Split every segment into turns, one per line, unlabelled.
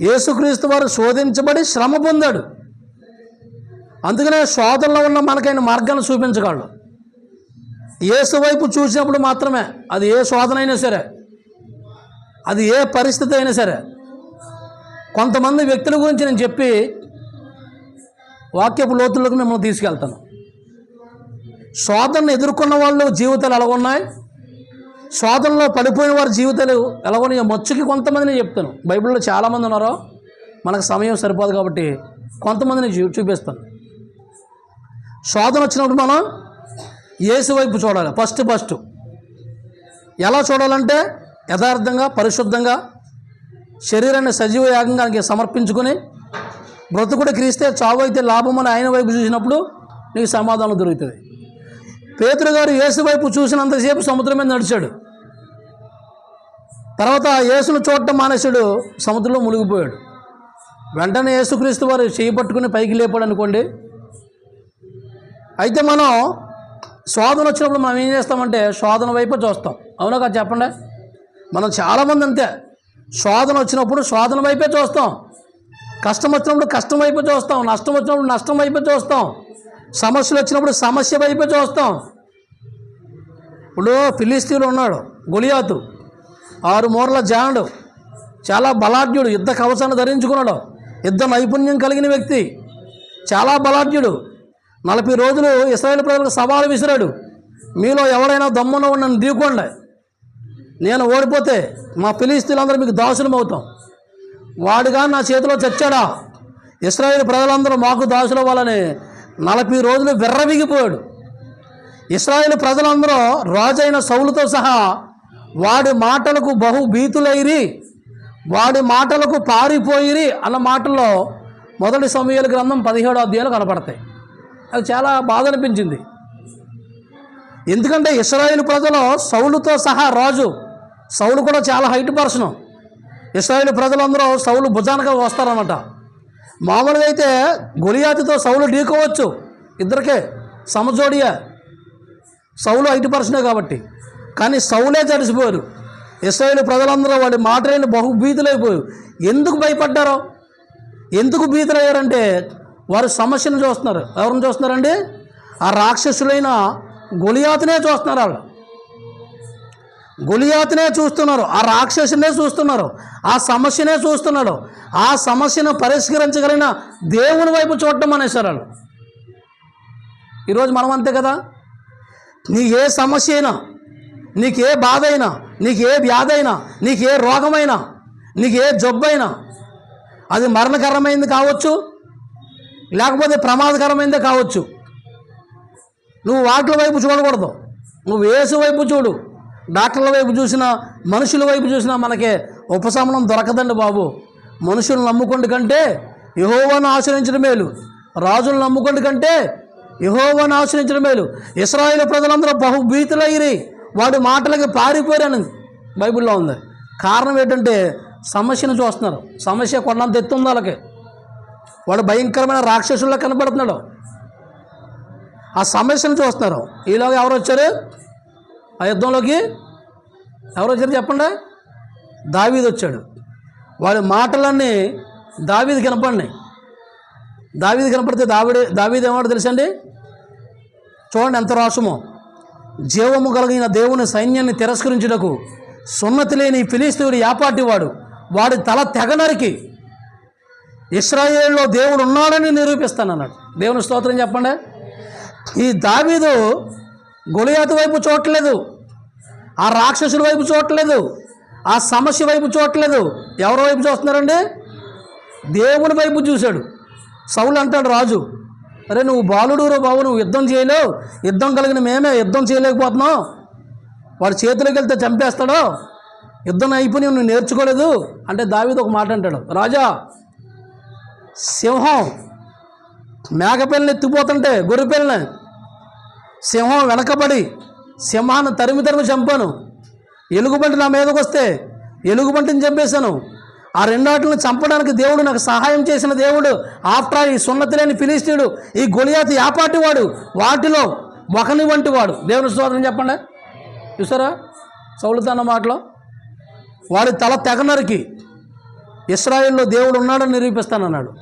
యేసుక్రీస్తు వారు శోధించబడి శ్రమ పొందాడు. అందుకనే శోధనలో ఉన్న మనకైన మార్గాన్ని చూపించగలడు. యేసు వైపు చూసినప్పుడు మాత్రమే అది ఏ శోధన అయినా సరే అది ఏ పరిస్థితి అయినా సరే కొంతమంది వ్యక్తుల గురించి నేను చెప్పి వాక్యపు లోతుల్లోకి మిమ్మల్ని తీసుకెళ్తాను. శోధనను ఎదుర్కొన్న వాళ్ళు జీవితాలు ఎలా ఉన్నాయి శోధనలో పడిపోయిన వారి జీవితాలు ఎలా ఉన్నాయో మచ్చుకి కొంతమందిని చెప్తాను. బైబిల్లో చాలామంది ఉన్నారో మనకు సమయం సరిపోదు కాబట్టి కొంతమందిని చూపిస్తాను. శోధన వచ్చినప్పుడు మనం ఏసు వైపు చూడాలి. First first. ఎలా చూడాలంటే యథార్థంగా పరిశుద్ధంగా శరీరాన్ని సజీవ యాగంగా ఆయనకి సమర్పించుకొని బ్రతుకుడు క్రీస్తే చావు అయితే లాభం అని ఆయన వైపు చూసినప్పుడు నీకు సమాధానం దొరుకుతుంది. పేతురు గారు యేసు వైపు చూసినంతసేపు సముద్రం మీద నడిచాడు. తర్వాత యేసును చూడటం మానేశాడు సముద్రంలో మునిగిపోయాడు. వెంటనే యేసుక్రీస్తు వారు చేయి పట్టుకుని పైకి లేపాడు అనుకోండి. అయితే మనం శోధన వచ్చినప్పుడు మనం ఏం చేస్తామంటే శోధన వైపు చూస్తాం. అవునా కాదు చెప్పండి? మనం చాలామంది అంతే. శోధన వచ్చినప్పుడు శోధన వైపే చూస్తాం. కష్టం వచ్చినప్పుడు కష్టం వైపు చూస్తాం. నష్టం వచ్చినప్పుడు నష్టం వైపు చూస్తాం. సమస్యలు వచ్చినప్పుడు సమస్య వైపే చూస్తాం. ఇప్పుడు ఫిలిస్తీన్లో ఉన్నాడు గొలియాతు. ఆరు మూరల జానుడు. చాలా బలాఢ్యుడు యుద్ధ కవచాన్ని ధరించుకున్నాడు. యుద్ధ నైపుణ్యం కలిగిన వ్యక్తి. చాలా బలాఢ్యుడు. నలభై రోజులు ఇస్రాయేల్ ప్రజలకు సవాలు విసిరాడు. మీలో ఎవరైనా దమ్మున ఉన్న దిగుకోండి నేను ఓడిపోతే మా ఫిలిస్తీన్లందరూ మీకు దాసులం అవుతాం. వాడుగా నా చేతిలో చచ్చాడా? ఇస్రాయేల్ ప్రజలందరూ మాకు దాసులు అవ్వాలని నలభై రోజులు విర్రవిగిపోయాడు. ఇస్రాయేల్ ప్రజలందరూ రాజైన సౌలుతో సహా వాడి మాటలకు బహు భీతులైరి వాడి మాటలకు పారిపోయిరి అన్న మాటల్లో మొదటి సమయాల గ్రంథం పదిహేడు అధ్యాయాలు కనపడతాయి. అది చాలా బాధ అనిపించింది. ఎందుకంటే ఇస్రాయేల్ ప్రజలు సౌలుతో సహా రాజు సౌలు కూడా చాలా హైట్ పర్సన్. ఇస్రాయేల్ ప్రజలందరూ సౌలు భుజానగా వస్తారన్నమాట. మామూలుగా అయితే గొలియాతితో సౌలు ఢీకోవచ్చు ఇద్దరికే సమజోడియా. సౌలు హైట్ పర్సనే కాబట్టి. కానీ సౌలే చడిసిపోయారు ఇస్రాయేల్ ప్రజలందరూ వాడి మాటలేని బహుభీతులైపోయారు ఎందుకు భయపడ్డారో? ఎందుకు భీతులయ్యారంటే వారు సమస్యను చూస్తున్నారు. ఎవరిని చూస్తున్నారండి? ఆ రాక్షసులైన గొలియాతునే చూస్తున్నారు వాళ్ళు గొలియాతునే చూస్తున్నారు. ఆ రాక్షసునే చూస్తున్నారు. ఆ సమస్యనే చూస్తున్నాడు. ఆ సమస్యను పరిష్కరించగలిగిన దేవుని వైపు చూడటం అనేసారు వాళ్ళు ఈరోజు మనం అంతే కదా? నీ ఏ సమస్య అయినా నీకు ఏ బాధ అయినా నీకు ఏ వ్యాధి అయినా నీకు ఏ రోగమైనా నీకు ఏ జబ్బు అయినా అది మరణకరమైంది కావచ్చు లేకపోతే ప్రమాదకరమైందే కావచ్చు. నువ్వు వాటిల వైపు చూడకూడదు. నువ్వు వేసు వైపు చూడు. డాక్టర్ల వైపు చూసినా మనుషుల వైపు చూసినా మనకే ఉపశమనం దొరకదండి బాబు. మనుషులను నమ్ముకోండి కంటే యహోవాను ఆశ్రయించడం మేలు. రాజులను నమ్ముకోండి కంటే యహోవాను ఆశ్రయించడం మేలు. ఇస్రాయేల్ ప్రజలందరూ బహుభీతులయ్యి వాడి మాటలకి పారిపోయారని బైబిల్లో ఉంది. కారణం ఏంటంటే సమస్యను చూస్తున్నారు. సమస్య కొన్నంత ఎత్తుంది వాళ్ళకి. వాడు భయంకరమైన రాక్షసుల్లో కనబడుతున్నాడు ఆ సమస్యను చూస్తున్నారు. ఈలోగా ఎవరు వచ్చారు? ఆ యుద్ధంలోకి ఎవరు వచ్చారు చెప్పండి? దావీది వచ్చాడు. వాడి మాటలన్నీ దావీది కనపడినాయి దావీది కనపడితే దావిడి దావీది ఏమాడో తెలుసండి చూడండి ఎంత రోషమో. జీవము కలిగిన దేవుని సైన్యాన్ని తిరస్కరించుటకు సున్నతి లేని ఫిలిస్తీయుడు యాపాటివాడు వాడి తల తెగ నరికి. ఇస్రాయేల్లో దేవుడు ఉన్నాడని నిరూపిస్తాను అన్నాడు దేవుని స్తోత్రం చెప్పండి. ఈ దావీదు గొలియాతు వైపు చూడట్లేదు. ఆ రాక్షసుల వైపు చూడట్లేదు. ఆ సమస్య వైపు చూడట్లేదు. ఎవరి వైపు చూస్తున్నారండి? దేవుని వైపు చూశాడు. సౌలు అంటాడు రాజు అరే నువ్వు బాలుడు రో బాబు నువ్వు యుద్ధం చేయలేవు. యుద్ధం కలిగిన మేమే యుద్ధం చేయలేకపోతున్నాం. వాడి చేతిలోకి వెళ్తే చంపేస్తాడో. యుద్ధం నైపుణ్యం నువ్వు నేర్చుకోలేదు. అంటే దావీదు ఒక మాట అంటాడు. రాజా సింహం మేకపిల్లని ఎత్తిపోతుంటే గొర్రెపిల్లని సింహం వెనకబడి సింహాన్ని తరిమి తరిమి చంపాను. ఎలుగుబంటి నా మీదకి వస్తే ఎలుగుబంటిని చంపేశాను. ఆ రెండాటిని చంపడానికి దేవుడు నాకు సహాయం చేసిన దేవుడు. ఆఫ్టర్ ఈ సున్నతి లేని ఫిలిస్తీయుడు ఈ గొలియాతి యాపాటి వాడు? వాటిలో ఒకని వంటి వాడు. దేవుని స్తోత్రం చెప్పండి. చూసారా? సౌలుతన్న మాటలో. వాడి తల తెగ నరికి. ఇస్రాయిల్లో దేవుడు ఉన్నాడని నిరూపిస్తానన్నాడు.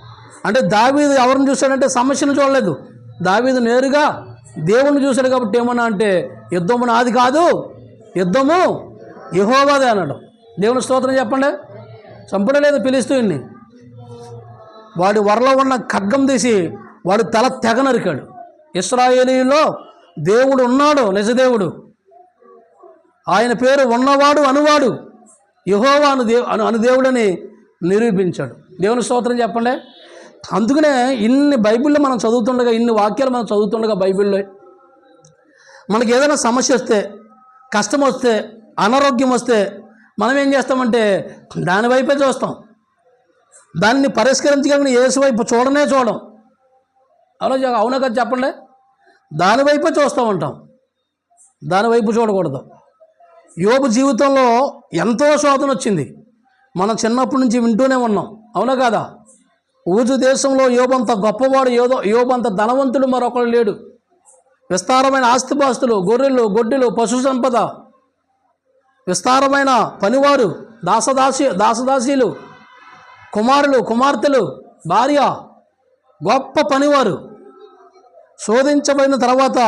అంటే దావీదు ఎవరిని చూశాడంటే సమస్యను చూడలేదు. దావీదు నేరుగా దేవుణ్ణి చూశాడు కాబట్టి ఏమన్నా అంటే యుద్ధము నాది కాదు యుద్ధము యహోవాదే అన్నాడు. దేవుని స్తోత్రం చెప్పండి. చంపడలేదు పిలుస్తూని వాడి వరలో ఉన్న ఖడ్గం తీసి వాడు తల తెగ నరికాడు. ఇస్రాయేలీలో దేవుడు ఉన్నాడు నిజదేవుడు ఆయన పేరు ఉన్నవాడు అనువాడు. యహోవా అను దేవు అను అనుదేవుడని నిరూపించాడు. దేవుని స్తోత్రం చెప్పండి? అందుకనే ఇన్ని బైబిల్లో మనం చదువుతుండగా ఇన్ని వాక్యాలు మనం చదువుతుండగా బైబిల్లో మనకి ఏదైనా సమస్య వస్తే కష్టం వస్తే అనారోగ్యం వస్తే మనం ఏం చేస్తామంటే దాని వైపే చూస్తాం. దాన్ని పరిష్కరించగలిగిన యేసు వైపు చూడనే చూడం. అలా అవునా కదా చెప్పండి? దాని వైపే చూస్తూ ఉంటాం దాని వైపు చూడకూడదు. యోబు జీవితంలో ఎంతో శోధన వచ్చింది. మనం చిన్నప్పటి నుంచి వింటూనే ఉన్నాం. అవునా కాదా? ఊజు దేశంలో యోబంత గొప్పవాడు యోదో యోబంత ధనవంతుడు మరొకడు లేడు. విస్తారమైన ఆస్తిపాస్తులు గొర్రెలు గొడ్డెలు పశు సంపద విస్తారమైన పనివారు దాసదాసి దాసదాసీలు కుమారులు కుమార్తెలు భార్య గొప్ప పనివారు. శోధించబడిన తర్వాత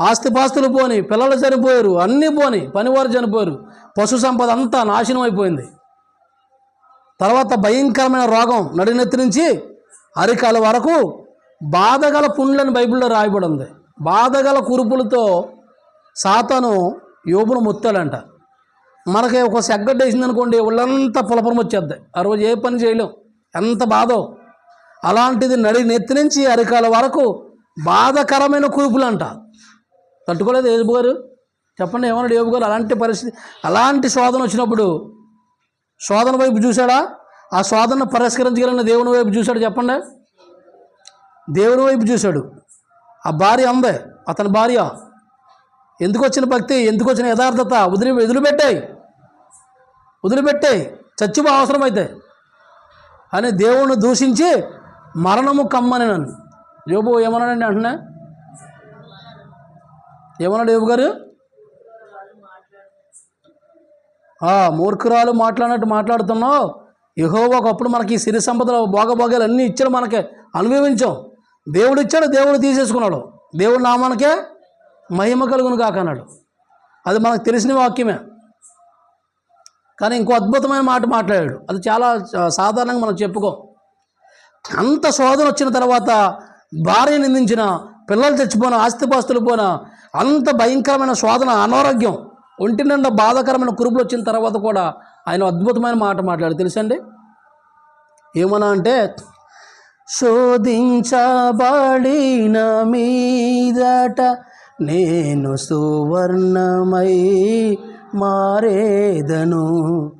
ఆస్తిపాస్తులు పోని పిల్లలు చనిపోయారు అన్నీ పోని పనివారు చనిపోయారు. పశు సంపద అంతా నాశనం అయిపోయింది. తర్వాత భయంకరమైన రోగం నడినెత్తి నుంచి అరికాల వరకు బాధగల పుండ్లని బైబిల్లో రాయబడి ఉంది. బాధగల కురుపులతో సాతను యోబును ముత్తాలంట. మనకి ఒక సెగ్గడ్డ వేసిందనుకోండి ఒళ్ళంతా పులపరం వచ్చేద్ది. ఆ రోజు ఏ పని చేయలేం. ఎంత బాధో. అలాంటిది నడి నెత్తి నుంచి అరికాల వరకు బాధకరమైన కురుపులంట. తట్టుకోలేదు ఏబు గారు? చెప్పండి ఏమన్నాడు ఏబు గారు? అలాంటి పరిస్థితి అలాంటి శోధన వచ్చినప్పుడు శోధన వైపు చూశాడా? ఆ శోధనను పరిష్కరించగలిగిన దేవుని వైపు చూశాడు చెప్పండి. దేవుని వైపు చూశాడు. ఆ భార్య అందే అతని భార్య. ఎందుకు వచ్చిన భక్తి? ఎందుకు వచ్చిన యథార్థత? వదిలి వదిలిపెట్టాయి. వదిలిపెట్టాయి. చచ్చిపో అవసరమైతే. అని దేవుణ్ణి దూషించి మరణము కమ్మని నన్ను. యోబు ఏమన్నాడండి అంటున్నా? ఏమన్నాడు యోబు గారు? మూర్ఖురాలు మాట్లాడినట్టు మాట్లాడుతున్నావు. యహోవా ఒకప్పుడు మనకి సిరి సంపదలు భోగభోగాలు అన్నీ ఇచ్చాడు మనకి. అనుభవించాం. దేవుడు ఇచ్చాడు దేవుడు తీసేసుకున్నాడు. దేవుడు నామానికే మహిమ కలుగును కాక అన్నాడు. అది మనకు తెలిసిన వాక్యమే. కానీ ఇంకో అద్భుతమైన మాట మాట్లాడాడు. అది చాలా సాధారణంగా మనం చెప్పుకోం. అంత శోధన వచ్చిన తర్వాత భార్య నిందించిన పిల్లలు చచ్చిపోయిన ఆస్తిపాస్తులు పోయిన అంత భయంకరమైన శోధన అనారోగ్యం ఒంటి నిండా బాధాకరమైన కురుపులు వచ్చిన తర్వాత కూడా ఆయన అద్భుతమైన మాట మాట్లాడు తెలుసండి? ఏమన్నా అంటే శోధించబడిన మీదట నేను సువర్ణమై మారేదను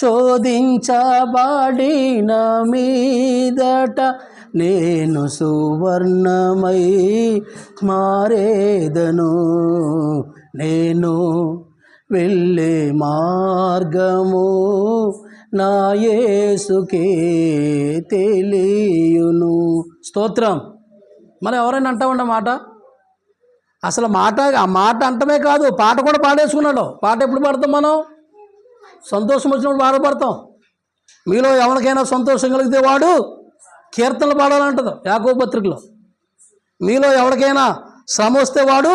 శోధించబడిన మీదట నేను సువర్ణమై మారేదను నేను వెళ్ళే మార్గము నా యేసుకే తెలియును. స్తోత్రం. మనం ఎవరైనా అంటా ఆ మాట? అసలు మాట ఆ మాట అంటమే కాదు. పాట కూడా పాడేసుకున్నాడు. పాట ఎప్పుడు పాడతాం మనం? సంతోషం వచ్చినప్పుడు బాధపడతాం మీలో ఎవరికైనా సంతోషం కలిగితే వాడు కీర్తనలు పాడాలంటది యాకో పత్రికలో. మీలో ఎవరికైనా శ్రమ వస్తే వాడు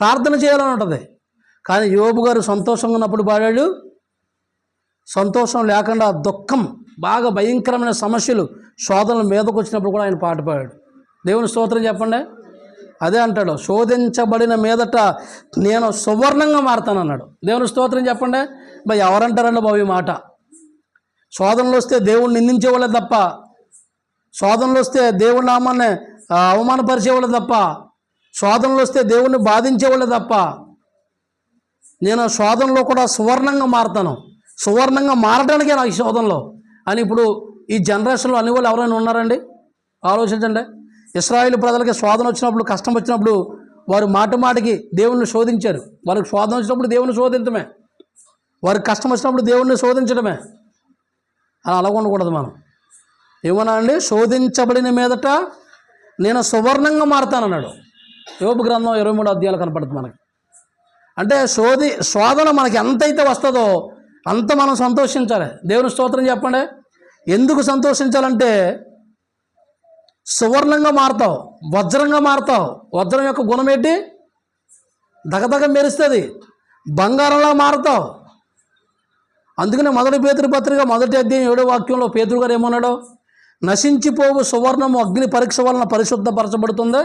ప్రార్థన చేయాలని ఉంటుంది కానీ యోబు గారు సంతోషంగా ఉన్నప్పుడు పాడాడు. సంతోషం లేకుండా దుఃఖం బాగా భయంకరమైన సమస్యలు శోధనలు మీదకు వచ్చినప్పుడు కూడా ఆయన పాట పాడాడు. దేవుని స్తోత్రం చెప్పండి. అదే అంటాడు శోధించబడిన మీదట నేను సువర్ణంగా మారుతాను అన్నాడు దేవుని స్తోత్రం చెప్పండి. మరి ఎవరంటారండి బాబు ఈ మాట? శోధనలు వస్తే దేవుణ్ణి నిందించేవాళ్ళే తప్ప శోధనలు వస్తే దేవుడి నామాన్ని అవమానపరిచేవాళ్ళే తప్ప శోధనలు వస్తే దేవుణ్ణి బాధించేవాళ్ళే తప్ప నేను శోధనలో కూడా సువర్ణంగా మారుతాను. సువర్ణంగా మారడానికే నాకు శోధనలో. అని ఇప్పుడు ఈ జనరేషన్లో అన్ని వాళ్ళు ఎవరైనా ఉన్నారండి? ఆలోచించండి. ఇస్రాయేల్ ప్రజలకి శోధన వచ్చినప్పుడు కష్టం వచ్చినప్పుడు వారు మాట మాటికి దేవుణ్ణి శోధించారు. వారికి శోధన వచ్చినప్పుడు దేవుణ్ణి శోధించడమే వారికి కష్టం వచ్చినప్పుడు దేవుణ్ణి శోధించడమే అలా అలా ఉండకూడదు మనం. ఏమన్నా అండి శోధించబడిన మీదట నేను సువర్ణంగా మారుతానన్నాడు. యోపు గ్రంథం ఇరవై మూడు అధ్యాయాలు కనపడుతుంది మనకి. అంటే శోధి శోధన మనకి ఎంతైతే వస్తుందో అంత మనం సంతోషించాలి. దేవుని స్తోత్రం చెప్పండి. ఎందుకు సంతోషించాలంటే సువర్ణంగా మారుతావు వజ్రంగా మారుతావు. వజ్రం యొక్క గుణం ఏంటి? దగదగ మెరుస్తుంది బంగారంలా మారుతావు. అందుకనే మొదటి పేతురు పత్రిక మొదటి అధ్యాయం ఏడో వాక్యంలో పేతురు గారు ఏమన్నాడు? నశించిపోవు సువర్ణము అగ్ని పరీక్ష వలన పరిశుద్ధపరచబడుతుంది.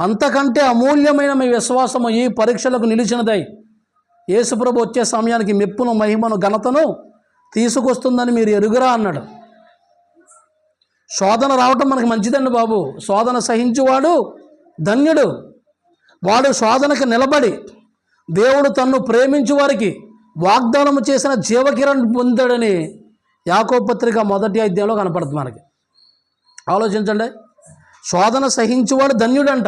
అంతకంటే అమూల్యమైన మీ విశ్వాసము ఈ పరీక్షలకు నిలిచినదై. యేసుప్రభు వచ్చే సమయానికి మెప్పును మహిమను ఘనతను తీసుకొస్తుందని మీరు ఎరుగురా అన్నాడు. శోధన రావటం మనకి మంచిదండి బాబు. శోధన సహించువాడు ధన్యుడు. వాడు శోధనకు నిలబడి దేవుడు తన్ను ప్రేమించు వారికి వాగ్దానము చేసిన జీవకిరణ్ పొందాడని యాకోపత్రిక మొదటి అధ్యాయంలో కనపడుతుంది మనకి. ఆలోచించండి. శోధన సహించువాడు ధన్యుడంట.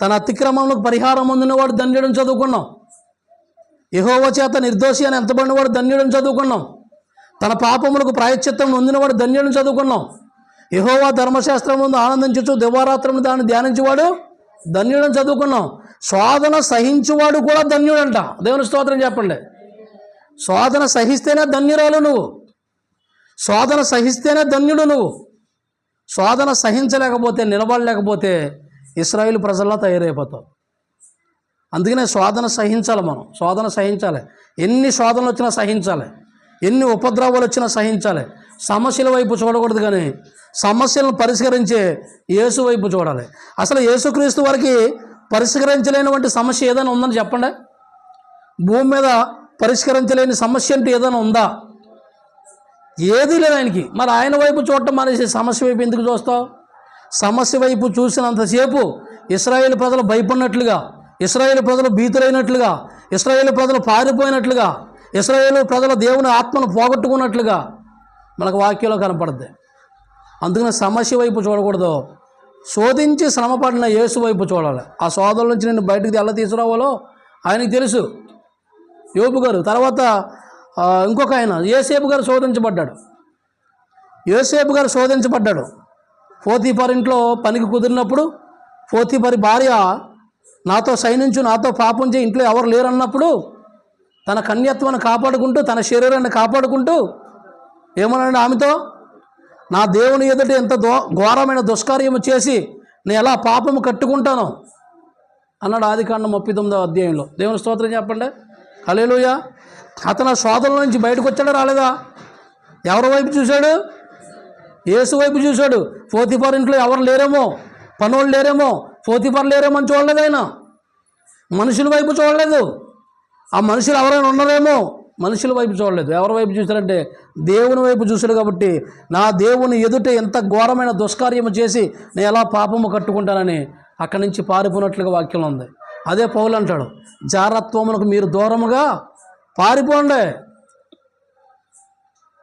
తన అతిక్రమంలో పరిహారం పొందినవాడు ధన్యుడని చదువుకున్నాం. యహోవ చేత నిర్దోషి అని ఎంతబడినవాడు ధన్యుడని చదువుకున్నాం. తన పాపములకు ప్రాయశ్చిత్తం నొందినవాడు ధన్యుడని చదువుకున్నాం. యహోవా ధర్మశాస్త్రం ముందు ఆనందించచ్చు దివారాత్రం దాన్ని ధ్యానించేవాడు ధన్యుడని చదువుకున్నాం. శోధన సహించువాడు కూడా ధన్యుడంట. దేవుని స్తోత్రం చెప్పండి. శోధన సహిస్తేనే ధన్యురాలు నువ్వు. శోధన సహిస్తేనే ధన్యుడు నువ్వు. శోధన సహించలేకపోతే నిలబడలేకపోతే ఇస్రాయిల్ ప్రజల్లో తయారైపోతావు అందుకనే శోధన సహించాలి మనం. శోధన సహించాలి. ఎన్ని శోధనలు వచ్చినా సహించాలి. ఎన్ని ఉపద్రవాలు వచ్చినా సహించాలి. సమస్యల వైపు చూడకూడదు కానీ సమస్యలను పరిష్కరించే యేసు వైపు చూడాలి. అసలు యేసుక్రీస్తు వారికి పరిష్కరించలేనివంటి సమస్య ఏదైనా ఉందని చెప్పండి. భూమి మీద పరిష్కరించలేని సమస్య అంటూ ఏదైనా ఉందా? ఏదీ లేదు ఆయనకి. మరి ఆయన వైపు చూడటం మానేసి సమస్య వైపు ఎందుకు చూస్తావు? సమస్య వైపు చూసినంతసేపు ఇస్రాయేల్ ప్రజలు భయపడినట్లుగా ఇస్రాయేల్ ప్రజలు భీతులైనట్లుగా ఇస్రాయేల్ ప్రజలు పారిపోయినట్లుగా ఇస్రాయేలు ప్రజల దేవుని ఆత్మను పోగొట్టుకున్నట్లుగా మనకు వాక్యంలో కనపడుద్ది. అందుకని సమస్య వైపు చూడకూడదు. శోధించి శ్రమపడిన యేసు వైపు చూడాలి. ఆ సోదరుల నుంచి నేను బయటకు ఎలా తీసుకురావాలో ఆయనకి తెలుసు. యోపు గారు తర్వాత ఇంకొక ఆయన ఏసేపు గారు శోధించబడ్డాడు. యోసేపు గారు శోధించబడ్డాడు. పోతీపర్ ఇంట్లో పనికి కుదిరినప్పుడు పోతీపరి భార్య నాతో సైనించు నాతో పాపం చేయి ఇంట్లో ఎవరు లేరన్నప్పుడు తన కన్యత్వాన్ని కాపాడుకుంటూ తన శరీరాన్ని కాపాడుకుంటూ ఏమన్నాడు ఆమెతో? నా దేవుని ఎదుట ఎంత దో ఘోరమైన దుష్కార్యము చేసి నేను ఎలా పాపము కట్టుకుంటాను అన్నాడు ఆదికాండం ముప్పై తొమ్మిదో అధ్యాయంలో. దేవుని స్తోత్రం చెప్పండి. హలేలుయ అతను సోదరుల నుంచి బయటకు వచ్చాడా రాలేదా? ఎవరి వైపు చూశాడు? ఏసు వైపు చూశాడు. పోతిఫర్ ఇంట్లో ఎవరు లేరేమో? పనోళ్ళు లేరేమో? పోతిఫర్ లేరేమో అని చూడలేదు ఆయన. మనుషుల వైపు చూడలేదు. ఆ మనుషులు ఎవరైనా ఉన్నారేమో? మనుషుల వైపు చూడలేదు. ఎవరి వైపు చూశారంటే దేవుని వైపు చూశాడు కాబట్టి నా దేవుని ఎదుట ఎంత ఘోరమైన దుష్కార్యము చేసి నేను ఎలా పాపము కట్టుకుంటానని అక్కడి నుంచి పారిపోయినట్లుగా వాక్యం ఉంది. అదే పౌలు అంటాడు జారత్వములకు మీరు దూరముగా పారిపోండి.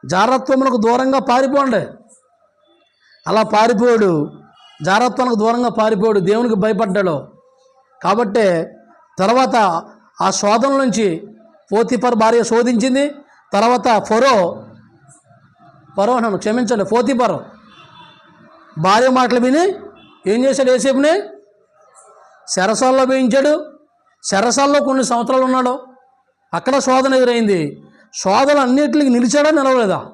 జారత్వములకు దూరంగా పారిపోండి. అలా పారిపోయాడు. జారత్వానికి దూరంగా పారిపోయాడు. దేవునికి భయపడ్డాడు. కాబట్టే తర్వాత ఆ శోధన నుంచి పోతిపర్ భార్య శోధించింది. తర్వాత ఫరో ఫరో నన్ను క్షమించండి పోతిపరు భార్య మాటలు విని ఏం చేశాడు ఏసేపుని శరసాల్లో వేయించాడు. శరసాల్లో కొన్ని సంవత్సరాలు ఉన్నాడు. అక్కడ శోధన ఎదురైంది. శోధన అన్నిటికి నిలిచాడా నిలవలేదా?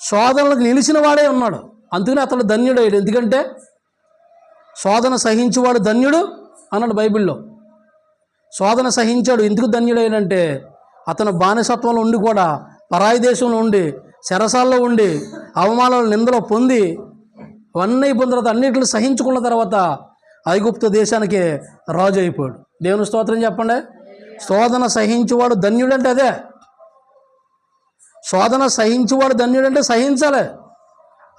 శోధనలకు నిలిచిన వాడే ఉన్నాడు. అందుకని అతడు ధన్యుడయ్యాడు. ఎందుకంటే శోధన సహించేవాడు ధన్యుడు అన్నాడు బైబిల్లో. శోధన సహించాడు ఎందుకు ధన్యుడైనంటే అతను బానిసత్వంలో ఉండి కూడా పరాయి దేశంలో ఉండి చెరసాల్లో ఉండి అవమానాలు నిందలు పొంది అవన్నీ పొందిన తర్వాత అన్నిటిని సహించుకున్న తర్వాత ఐగుప్తు దేశానికి రాజు అయిపోయాడు. దేవుని స్తోత్రం చెప్పండి? శోధన సహించువాడు ధన్యుడంటే అదే. శోధన సహించువాడు ధన్యుడంటే సహించాలి.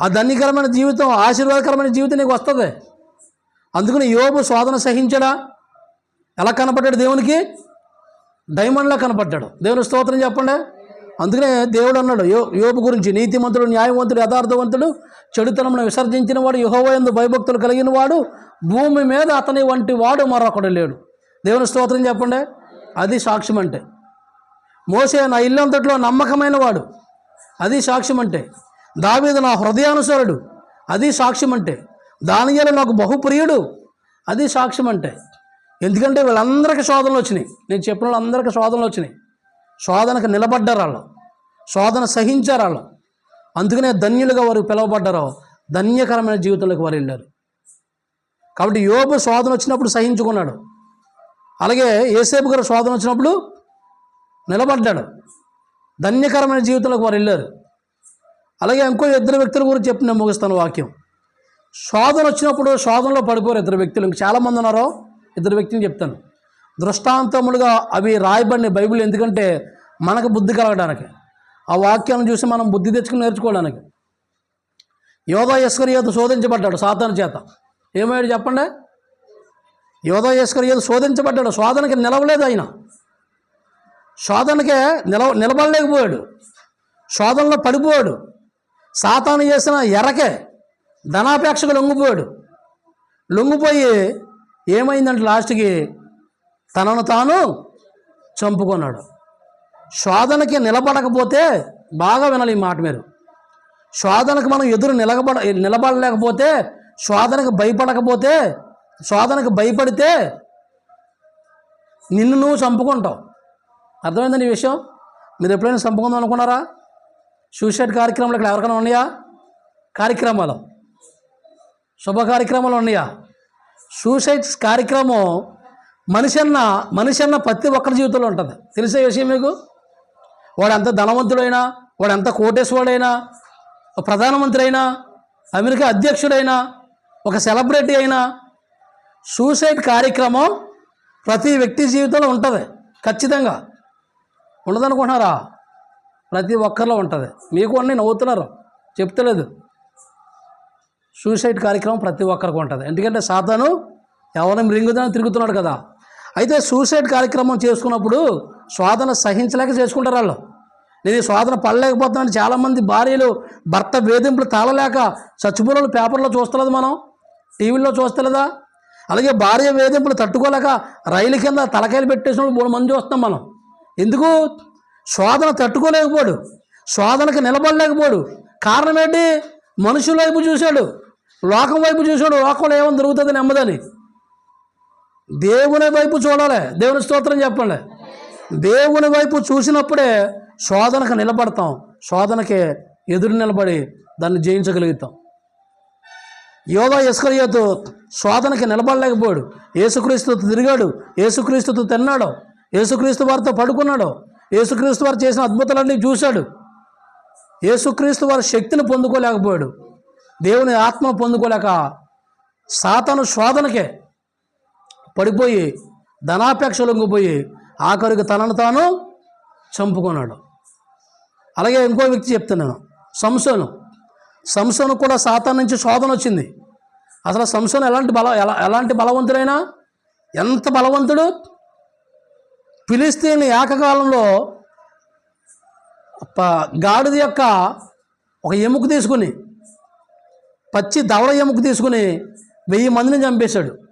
ఆ ధన్యకరమైన జీవితం ఆశీర్వాదకరమైన జీవితం నీకు వస్తుంది. అందుకని యోబు శోధన సహించడా? ఎలా కనపడ్డాడు దేవునికి? డైమండ్లా కనపడ్డాడు. దేవుని స్తోత్రం చెప్పండి. అందుకనే దేవుడు అన్నాడు యో యోపు గురించి నీతిమంతుడు న్యాయవంతుడు యథార్థవంతుడు చెడుతనమును విసర్జించిన వాడు యుహోవయందు భయభక్తులు కలిగిన వాడు భూమి మీద అతని వంటి వాడు మరొకడు లేడు. దేవుని స్తోత్రం చెప్పండి. అది సాక్ష్యం అంటే. మోసే నా ఇల్లంతట్లో నమ్మకమైన వాడు. అది సాక్ష్యం అంటే. దావీదు నా హృదయానుసరుడు. అది సాక్ష్యం అంటే. దానియాలు నాకు బహుప్రియుడు. అది సాక్ష్యం అంటే. ఎందుకంటే వీళ్ళందరికీ శోధనలు వచ్చినాయి. నేను చెప్పిన వాళ్ళందరికీ శోధనలు వచ్చినాయి. శోధనకు నిలబడ్డారు వాళ్ళు. శోధన సహించారు వాళ్ళు. అందుకనే ధన్యులుగా వారు పిలువబడ్డారు. ధన్యకరమైన జీవితంలోకి వారు వెళ్ళారు. కాబట్టి యోబు శోధన వచ్చినప్పుడు సహించుకున్నాడు. అలాగే ఏసేపు గారు శోధన వచ్చినప్పుడు నిలబడ్డాడు. ధన్యకరమైన జీవితంలోకి వారు వెళ్ళారు. అలాగే ఇంకో ఇద్దరు వ్యక్తుల గురించి చెప్పి నేను ముగిస్తాను వాక్యం. శోధన వచ్చినప్పుడు శోధనలో పడిపోరు ఇద్దరు వ్యక్తులు. ఇంక చాలామంది ఉన్నారో ఇద్దరు వ్యక్తులు చెప్తాను. దృష్టాంతములుగా అవి రాయబడిన బైబిల్ ఎందుకంటే మనకు బుద్ధి కలగడానికి. ఆ వాక్యాలను చూసి మనం బుద్ధి తెచ్చుకుని నేర్చుకోవడానికి. యోధా యస్కరియాతో శోధించబడ్డాడు సాతాను చేత. ఏమయ్యాడు చెప్పండి? యోధా యస్కరియాతో శోధించబడ్డాడు. శోధనకి నిలవలేదు ఆయన. శోధనకే నిలవ నిలబడలేకపోయాడు. శోధనలో పడిపోయాడు. సాతాను చేసిన ఎరకే ధనాపేక్షకు లొంగిపోయాడు. లొంగిపోయి ఏమైందంటే లాస్ట్కి తనను తాను చంపుకున్నాడు. శోధనకి నిలబడకపోతే బాగా వినాలి ఈ మాట మీరు. శోధనకు మనం ఎదురు నిలబడ నిలబడలేకపోతే శోధనకు భయపడకపోతే శోధనకు భయపడితే నిన్ను నువ్వు చంపుకుంటావు. అర్థమైందండి ఈ విషయం? మీరు ఎప్పుడైనా చంపుకుందాం అనుకున్నారా? సూసైడ్ కార్యక్రమాలు ఇక్కడ ఎవరికైనా ఉన్నాయా? కార్యక్రమాలు. శుభ కార్యక్రమాలు ఉన్నాయా? సూసైడ్స్ కార్యక్రమం మనిషి అన్న మనిషి అన్న ప్రతి ఒక్కరి జీవితంలో ఉంటుంది. తెలిసే విషయం మీకు? వాడు ఎంత ధనవంతుడైనా వాడు ఎంత కోటేశ్వరుడైనా ప్రధానమంత్రి అయినా అమెరికా అధ్యక్షుడైనా ఒక సెలబ్రిటీ అయినా సూసైడ్ కార్యక్రమం ప్రతి వ్యక్తి జీవితంలో ఉంటుంది. ఖచ్చితంగా. ఉండదనుకుంటున్నారా? ప్రతి ఒక్కరిలో ఉంటుంది. మీకు అన్నీ నవ్వుతున్నారు. చెప్తలేదు. సూసైడ్ కార్యక్రమం ప్రతి ఒక్కరికి ఉంటుంది. ఎందుకంటే సాతాను ఎవరిని మృంగుతున్నా తిరుగుతున్నాడు కదా. అయితే సూసైడ్ కార్యక్రమం చేసుకున్నప్పుడు స్వాదన సహించలేక చేసుకుంటారు వాళ్ళు. నేను ఈ శోధన పడలేకపోతున్నాను. చాలామంది భార్యలు భర్త వేధింపులు తాళలేక చచ్చిపోలు పేపర్లో చూస్తలేదు మనం టీవీలో చూస్తలేదా? అలాగే భార్య వేధింపులు తట్టుకోలేక రైలు కింద తలకాయలు పెట్టేసిన మూడు మంది చూస్తాం మనం. ఎందుకు? శోధన తట్టుకోలేకపోడు శోధనకు నిలబడలేకపోడు కారణం ఏంటి? మనుషుల వైపు చూశాడు. లోకం వైపు చూశాడు. లోకంలో ఏమని దొరుకుతుంది నెమ్మదని. దేవుని వైపు చూడాలి. దేవుని స్తోత్రం చెప్పండి. దేవుని వైపు చూసినప్పుడే శోధనకు నిలబడతాం. శోధనకి ఎదురు నిలబడి దాన్ని జయించగలుగుతాం. యోగా ఇస్కరియోతు శోధనకి నిలబడలేకపోయాడు. ఏసుక్రీస్తుతో తిరిగాడు. ఏసుక్రీస్తుతో తిన్నాడు. ఏసుక్రీస్తు వారితో పడుకున్నాడు. ఏసుక్రీస్తు వారు చేసిన అద్భుతాలన్నీ చూశాడు. ఏసుక్రీస్తు వారి శక్తిని పొందుకోలేకపోయాడు. దేవుని ఆత్మ పొందుకోలేక సాతను శోధనకే పడిపోయి ధనాపేక్ష లొంగిపోయి ఆఖరికి తనను తాను చంపుకున్నాడు. అలాగే ఇంకో వ్యక్తి చెప్తున్నాను సంసోను. సంసోను కూడా సాతాన్ నుంచి శోధన వచ్చింది. అసలు సంసోను ఎలాంటి బల ఎలా ఎలాంటి బలవంతుడైనా? ఎంత బలవంతుడు? ఫిలిస్తీన్ ఏకకాలంలో గాడిద యొక్క ఒక ఎముక తీసుకుని పచ్చి దవడ ఎముక తీసుకుని వెయ్యి మందిని చంపేశాడు.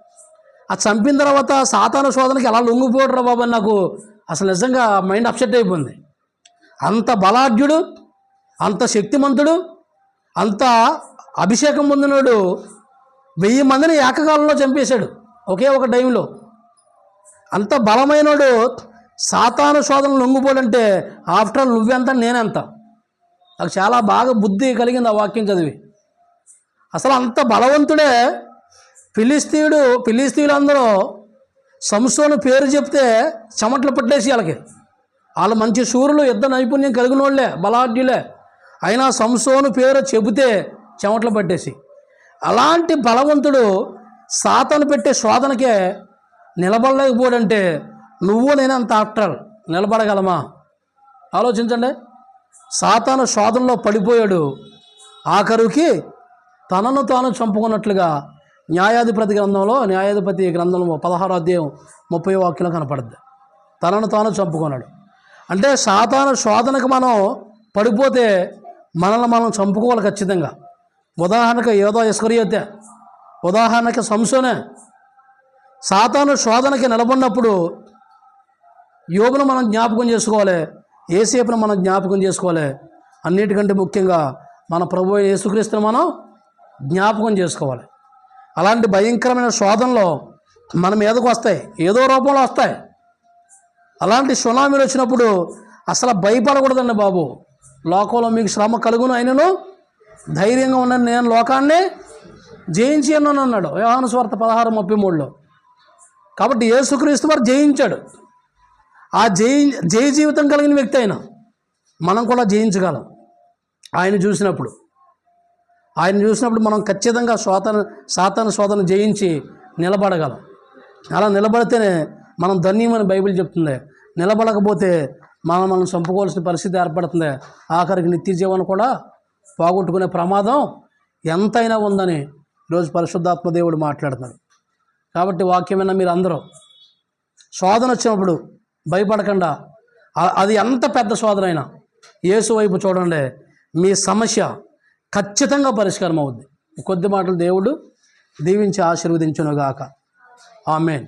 ఆ చంపిన తర్వాత సాతాన శోధనకి ఎలా లొంగిపోయాడు బాబు నాకు అసలు నిజంగా మైండ్ అప్సెట్ అయిపోయింది. అంత బలాఢ్యుడు అంత శక్తిమంతుడు అంత అభిషేకం పొందినోడు వెయ్యి మందిని ఏకకాలంలో చంపేశాడు ఒకే ఒక టైంలో. అంత బలమైనడు సాతాను శోధన లొంగిపోడంటే ఆఫ్టర్ ఆల్ నువ్వెంత నేనెంత? నాకు చాలా బాగా బుద్ధి కలిగింది ఆ వాక్యం చదివి. అసలు అంత బలవంతుడే ఫిలిస్తీయుడు ఫిలిస్తీయులందరూ సంస్థను పేరు చెప్తే చెమటలు పట్టేసి వాళ్ళకి. వాళ్ళు మంచి సూర్యులు యుద్ధ నైపుణ్యం కలిగిన వాళ్ళే బలాఢ్యులే. అయినా సంసోను పేరు చెబితే చెమటలు పట్టేసి. అలాంటి బలవంతుడు సాతను పెట్టే శోధనకే నిలబడలేకపోడంటే నువ్వు నేనంత ఆఫ్టర్ నిలబడగలమా? ఆలోచించండి. సాతాను శోధనలో పడిపోయాడు. ఆఖరుకి తనను తాను చంపుకున్నట్లుగా న్యాయాధిపతి గ్రంథంలో న్యాయాధిపతి గ్రంథంలో పదహారో అధ్యాయం ముప్పై వాక్యం కనపడుద్ది. తనను తాను చంపుకున్నాడు. అంటే సాతాన శోధనకు మనం పడిపోతే మనల్ని మనం చంపుకోవాలి ఖచ్చితంగా. ఉదాహరణకు ఏదో ఇస్కరియతే ఉదాహరణకి సంసోనే. సాతాను శోధనకి నిలబడినప్పుడు యోగును మనం జ్ఞాపకం చేసుకోవాలి ఏసేపును మనం జ్ఞాపకం చేసుకోవాలి. అన్నిటికంటే ముఖ్యంగా మన ప్రభు యేసుక్రీస్తుని మనం జ్ఞాపకం చేసుకోవాలి. అలాంటి భయంకరమైన శోధనలో మన మీదకు వస్తాయి. ఏదో రూపంలో వస్తాయి. అలాంటి సునామీలు వచ్చినప్పుడు అసలు భయపడకూడదండి బాబు. లోకంలో మీకు శ్రమ కలుగును ఆయనను ధైర్యంగా ఉన్నాను నేను లోకాన్ని జయించి అన్నాను అన్నాడు. యోహాను స్వార్థ పదహారు ముప్పై మూడులో. కాబట్టి యేసుక్రీస్తు వారు జయించాడు. ఆ జయి జయ జీవితం కలిగిన వ్యక్తి అయినా మనం కూడా జయించగలం. ఆయన చూసినప్పుడు. ఆయన చూసినప్పుడు మనం ఖచ్చితంగా శోతన సాతాను శోధన జయించి నిలబడగలం. అలా నిలబడితేనే మనం ధన్యమని బైబిల్ చెప్తుంది. నిలబడకపోతే మనం మనం చంపుకోవాల్సిన పరిస్థితి ఏర్పడుతుంది. ఆఖరికి నిత్య జీవనం కూడా పోగొట్టుకునే ప్రమాదం ఎంతైనా ఉందని ఈరోజు పరిశుద్ధాత్మ దేవుడు మాట్లాడుతున్నాడు. కాబట్టి వాక్యమైన మీరు అందరూ శోధన వచ్చినప్పుడు భయపడకుండా. అది ఎంత పెద్ద శోధన అయినా యేసు వైపు చూడండి. మీ సమస్య ఖచ్చితంగా పరిష్కారం అవుద్ది. కొద్ది మాటలు దేవుడు దీవించి ఆశీర్వదించునుగాక. ఆమెన్.